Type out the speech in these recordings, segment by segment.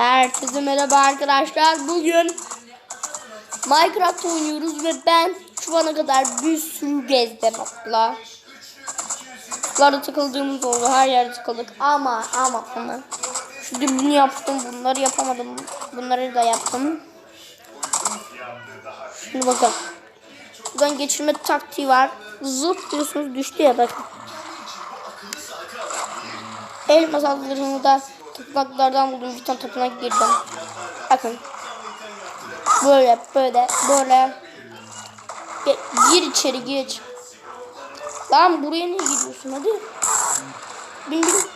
Herkese merhaba arkadaşlar. Bugün Minecraft oynuyoruz ve ben şu ana kadar bir sürü gezdim hatta. Sularda takıldığımız oldu. Her yerde takıldık. Ama ama ama. Şu dibini yaptım. Bunları yapamadım. Bunları da yaptım. Şimdi bakın. Buradan geçirme taktiği var. Zıp diyorsunuz düştü ya bakın. Elmas altlarını da tapınaklardan buldum. Bir tane tapınak girdim. Bakın. Böyle böyle böyle. Gir içeri geç. Lan buraya niye giriyorsun hadi. Bin bin.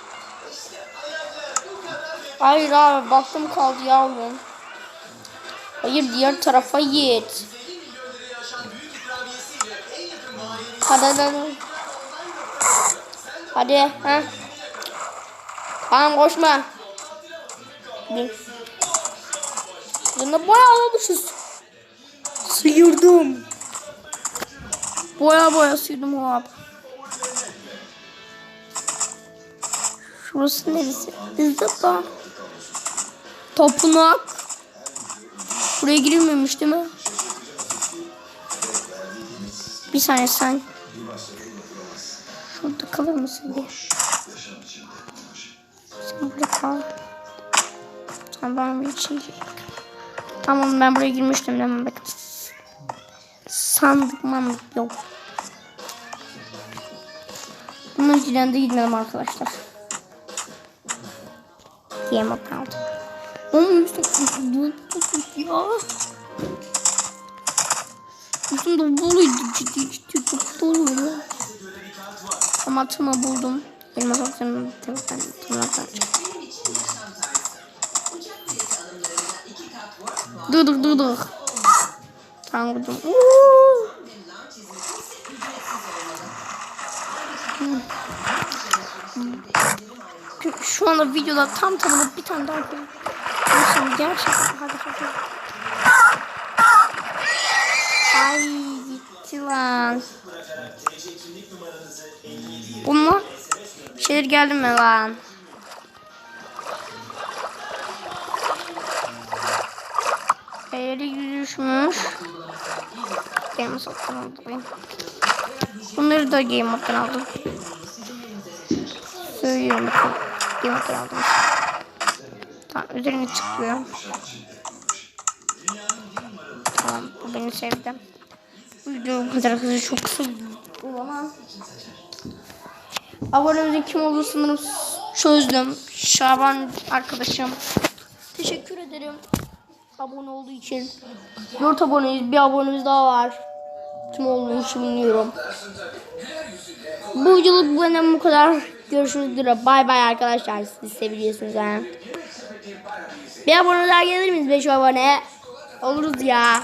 Hayır abi baktım kaldı yavrum. Hayır diğer tarafa git. Hadi hadi. Hadi ha. Tamam koşma. Bin. Yanına bayağı almışız. Sıyırdım. Boya boya sıyırdım hop. Şurası neresi? Bizde da. Tapınak. Buraya girilmemiş değil mi? Bir saniye sen. Şurada kalır mısın bir? Sen burada kal. Bir şey Tamam ben buraya girmiştim hemen bakın. Sandık mandık yok. Bunun yüzünden de gitmedim arkadaşlar. Game. Onun üstüne ya. Üstünde doluydu ciddi ciddi çok doluydu. Ama tırma buldum. Elmas atlarını tırmaktan tırmaktan Dur dur dur dur. Tamam. Şu anda videoda tam tamına bir tane daha koyayım. Nasıl gerçekten hadi hadi. Ay gitti lan. Bunlar şeyler geldi mi lan? Eğri düşmüş. Game Mode'dan aldım. Bunları da Game Mode'dan aldım. Söylüyorum. Game Mode'dan aldım. Tamam üzerine çıkıyor. Tamam bu beni sevdi. Bu video bu kadar arkadaşlar çok kısa olamaz. Abonemizin kim olduğunu sanırım çözdüm. Şaban arkadaşım. Teşekkür ederim abone olduğu için. 4 aboneyiz. Bir abonemiz daha var. Kim olduğunu hiç bilmiyorum. Bu videoluk benden bu kadar. Görüşmek üzere. Bay bay arkadaşlar. Siz seviyorsunuz yani. Bir abone daha gelir miyiz? 5 abone. Oluruz ya.